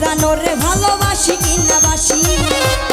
জানো রে ভালোবাসি কিনা বাসি?